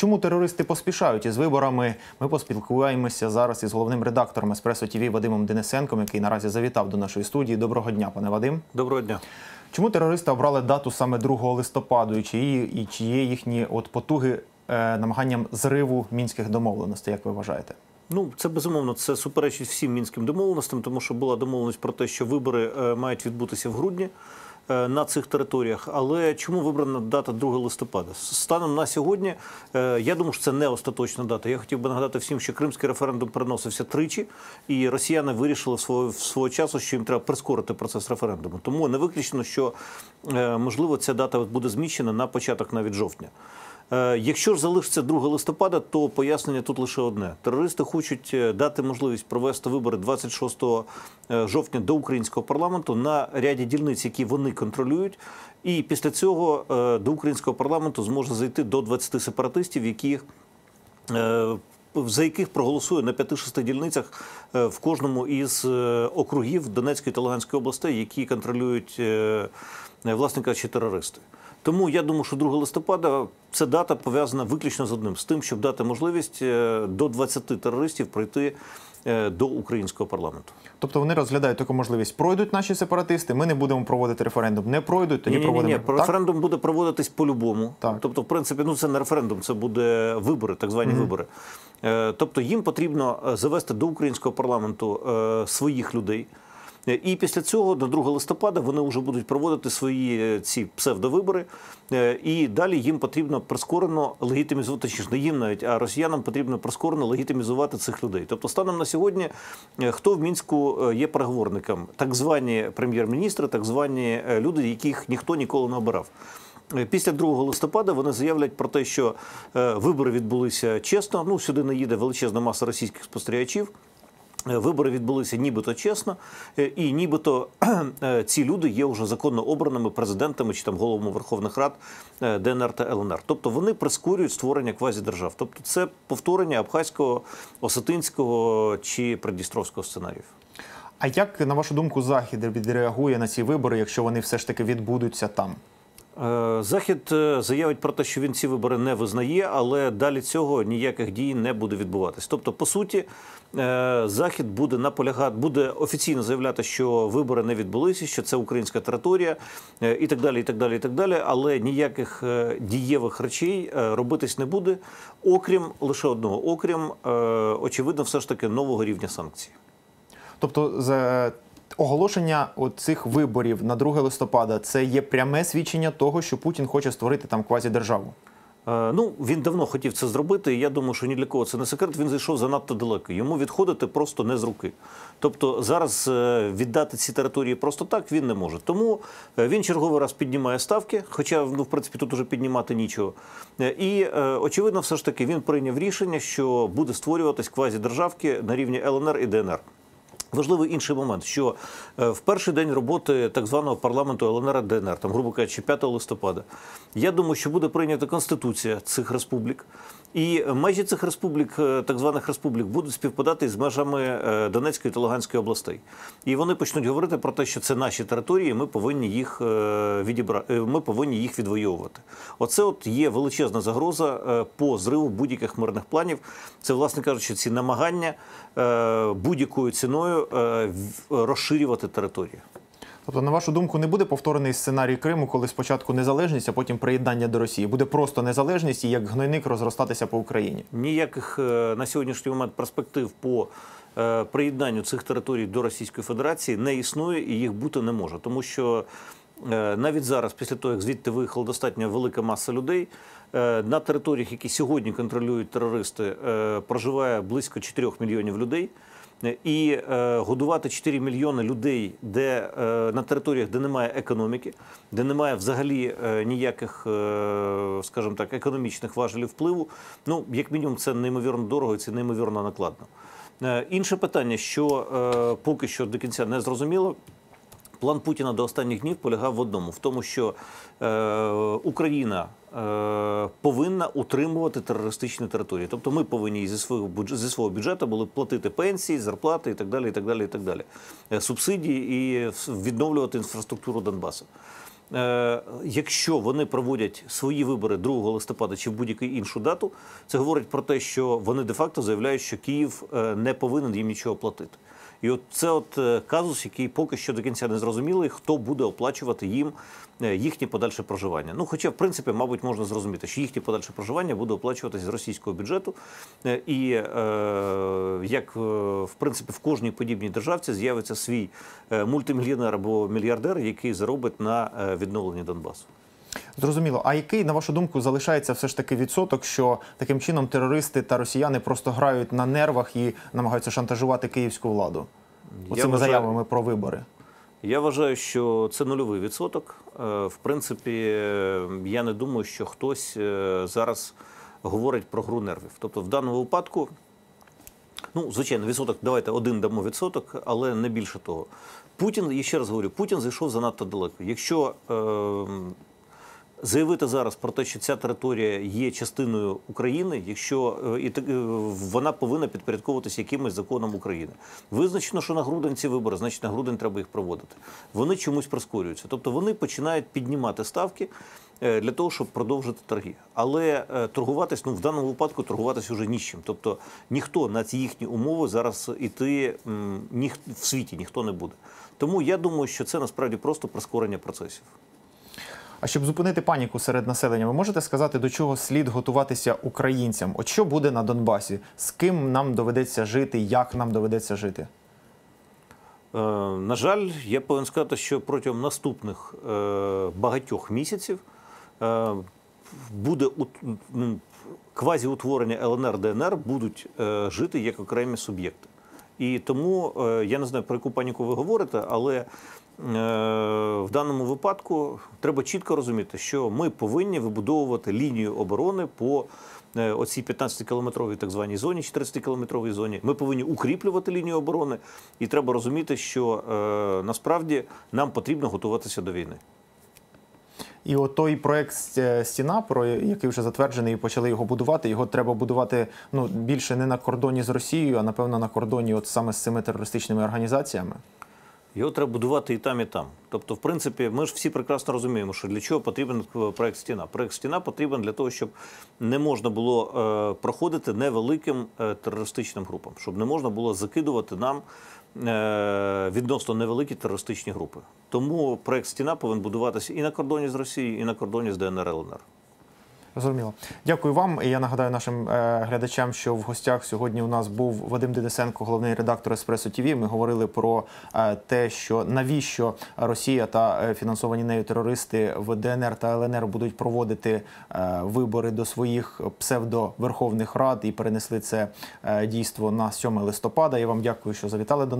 Чому терористи поспішають із виборами? Ми поспілкуємося зараз із головним редактором Еспресо ТВ Вадимом Денисенком, який наразі завітав до нашої студії. Доброго дня, пане Вадим. Доброго дня. Чому терористи обрали дату саме 2 листопаду? І чи є, і чи є їхні от потуги е, намаганням зриву мінських домовленостей, як ви вважаєте? Ну, це безумовно це суперечить всім мінським домовленостям, тому що була домовленість про те, що вибори е, мають відбутися в грудні на цих територіях. Але чому вибрана дата 2 листопада? Станом на сьогодні, е, я думаю, що це не остаточна дата. Я хотів би нагадати всім, що кримський референдум переносився тричі, і росіяни вирішили свого, свого часу, що їм треба прискорити процес референдуму. Тому не виключено, що е, можливо ця дата буде зміщена на початок навіть жовтня. Е, Якщо ж залишиться 2 листопада, то пояснення тут лише одне: терористи хочуть е, дати можливість провести вибори 26 е, жовтня до українського парламенту на ряді дільниць, які вони контролюють. І після цього до українського парламенту зможе зайти до 20 сепаратистів, які за яких проголосує на 5-6 дільницях в кожному із округів Донецької та Луганської областей, які контролюють, власне кажучи, терористи. Тому я думаю, що 2 листопада ця дата пов'язана виключно з одним з тим, щоб дати можливість е, до 20 терористів пройти е, до українського парламенту. Тобто вони розглядають таку можливість. Пройдуть наші сепаратисти, ми не будемо проводити референдум. Не пройдуть, тоді Ні, ні, ні, проводимо. ні. Так? Референдум буде проводитись по-любому. Так. Тобто, в принципі, ну це не референдум, це буде вибори, так звані вибори. Е, Тобто їм потрібно завести до українського парламенту своїх людей. Е, І після цього, до 2 листопада, вони вже будуть проводити свої е, ці псевдовибори. Е, І далі їм потрібно прискорено легітимізувати, точніше, не їм навіть, а росіянам потрібно прискорено легітимізувати цих людей. Тобто, станом на сьогодні, хто в мінську є переговорником? Так звані прем'єр-міністри, так звані люди, яких ніхто ніколи не обирав. Після 2 листопада вони заявлять про те, що вибори відбулися чесно. Ну сюди не їде величезна маса російських спостерігачів. Е, Вибори відбулися нібито чесно, е, і нібито е, ці люди є вже законно обраними президентами чи там головами Верховних Рад ДНР та ЛНР. Тобто вони прискорюють створення квазідержав. Тобто це повторення абхазького, осетинського чи придністровського сценаріїв. А як, на вашу думку, Захід відреагує на ці вибори, якщо вони все ж таки відбудуться там? Е, Захід е, заявить про те, що він ці вибори не визнає, але далі цього ніяких дій не буде відбуватись. Тобто, по суті, е, Захід буде наполягати, буде офіційно заявляти, що вибори не відбулися, що це українська територія, і так далі, і так далі, і так далі. Але ніяких дієвих речей робитись не буде, окрім лише одного, окрім очевидно, все ж таки нового рівня санкцій. Тобто, за оголошення цих виборів на 2 листопада це є пряме свідчення того, що Путін хоче створити там квазідержаву. Е, Ну, він давно хотів це зробити. і Я думаю, що ні для кого це не секрет. Він зайшов занадто далеко. Йому відходити просто не з руки. Тобто зараз е, віддати ці території просто так він не може. Тому е, він черговий раз піднімає ставки, хоча ну, в принципі тут уже піднімати нічого. І очевидно, все ж таки він прийняв рішення, що буде створюватись квазідержавки на рівні ЛНР і ДНР. Важливий інший момент, що е, в перший день роботи так званого парламенту ЛНР ДНР, там, грубо кажучи, 5 листопада, я думаю, що буде прийнята конституція цих республік. І межі цих республік, е, так званих республік, будуть співпадати з межами е, Донецької та Луганської областей. І вони почнуть говорити про те, що це наші території, ми повинні їх е, відібра... е, ми повинні їх відвоювати. Оце от є величезна загроза по зриву будь-яких мирних планів. Це, власне кажучи, ці намагання будь-якою ціною розширювати територію. Тобто, на вашу думку, не буде повторений сценарій Криму, коли спочатку незалежність, а потім приєднання до Росії. Буде просто незалежність і як гнойник розростатися по Україні. Ніяких е, на сьогоднішній момент перспектив по е, приєднанню цих територій до Російської Федерації не існує і їх бути не може, тому що е, навіть зараз, після того як звідти виїхала достатньо велика маса людей, на територіях, які сьогодні контролюють терористи, проживає близько 4 мільйонів людей. І е, годувати 4 мільйони людей, де е, на територіях, де немає економіки, де немає взагалі е, ніяких, скажімо так, економічних важелів впливу. Ну, як мінімум, це неймовірно дорого і це неймовірно накладно. Інше питання, що поки що до кінця не зрозуміло. План Путіна до останніх днів полягав в одному: в тому, що е, Україна повинна утримувати терористичні території. Тобто ми повинні зі свого зі свого бюджету були платити пенсії, зарплати і так далі, і так далі, і так далі, Е, субсидії і відновлювати інфраструктуру Донбасу. Е, якщо вони проводять свої вибори 2 листопада чи в будь-яку іншу дату, це говорить про те, що вони де-факто заявляють, що Київ е, не повинен їм нічого платити. І от це от е, казус, який поки що до кінця не зрозумілий, хто буде оплачувати їм е, їхнє подальше проживання. Ну, хоча, в принципі, мабуть, можна зрозуміти, що їхнє подальше проживання буде оплачуватися з російського бюджету. Е, І як в принципі в кожній подібній державці з'явиться свій мультимільйонер або мільярдер, який заробить на відновленні Донбасу. Зрозуміло. А який, на вашу думку, залишається все ж таки відсоток, що таким чином терористи та росіяни просто грають на нервах і намагаються шантажувати київську владу? Оцими вважаю- заявами про вибори. Я вважаю, що це нульовий відсоток. Е, В принципі, е, я не думаю, що хтось е, зараз говорить про гру нервів. Тобто, в даному випадку, ну, звичайно, відсоток, давайте один дамо відсоток, але не більше того. Путін, і ще раз говорю, Путін зайшов занадто далеко. Якщо е, заявити зараз про те, що ця територія є частиною України, якщо е, і е, вона повинна підпорядковуватися якимось законом України. Визначено, що на грудень ці вибори, значить на грудень треба їх проводити. Вони чомусь прискорюються. Тобто вони починають піднімати ставки е, для того, щоб продовжити торги. Але торгуватись, ну в даному випадку торгуватись уже нічим. Тобто ніхто на ці їхні умови зараз іти ніх, в світі ніхто не буде. Тому я думаю, що це насправді просто прискорення процесів. А щоб зупинити паніку серед населення, ви можете сказати, до чого слід готуватися українцям? От що буде на Донбасі? З ким нам доведеться жити? Як нам доведеться жити? Е, На жаль, я повинен сказати, що протягом наступних е, багатьох місяців е, буде ну, квазіутворення ЛНР ДНР будуть жити як окремі суб'єкти. І тому е, я не знаю, про яку паніку ви говорите, але е, в даному випадку треба чітко розуміти, що ми повинні вибудовувати лінію оборони по е, оцій 15-кілометровій так званій зоні, 40-кілометровій зоні. Ми повинні укріплювати лінію оборони, і треба розуміти, що насправді нам потрібно готуватися до війни. І от той проект стіна, про який вже затверджений, і почали його будувати. Його треба будувати ну більше не на кордоні з Росією, а напевно на кордоні, от саме з цими терористичними організаціями. Його треба будувати і там, і там. Тобто, в принципі, ми ж всі прекрасно розуміємо, що для чого потрібен проект стіна. Проект стіна потрібен для того, щоб не можна було е, проходити невеликим е, терористичним групам, щоб не можна було закидувати нам е, відносно невеликі терористичні групи. Тому проект стіна повинен будуватися і на кордоні з Росією, і на кордоні з ДНР ЛНР. Зрозуміло. Дякую вам. Я нагадаю нашим е, глядачам, що в гостях сьогодні у нас був Вадим Денисенко, головний редактор Еспресо ТВ. Ми говорили про е, те, що навіщо Росія та е, фінансовані нею терористи в ДНР та ЛНР будуть проводити е, вибори до своїх псевдоверховних рад і перенесли це е, дійство на 7 листопада. Я вам дякую, що завітали до нас.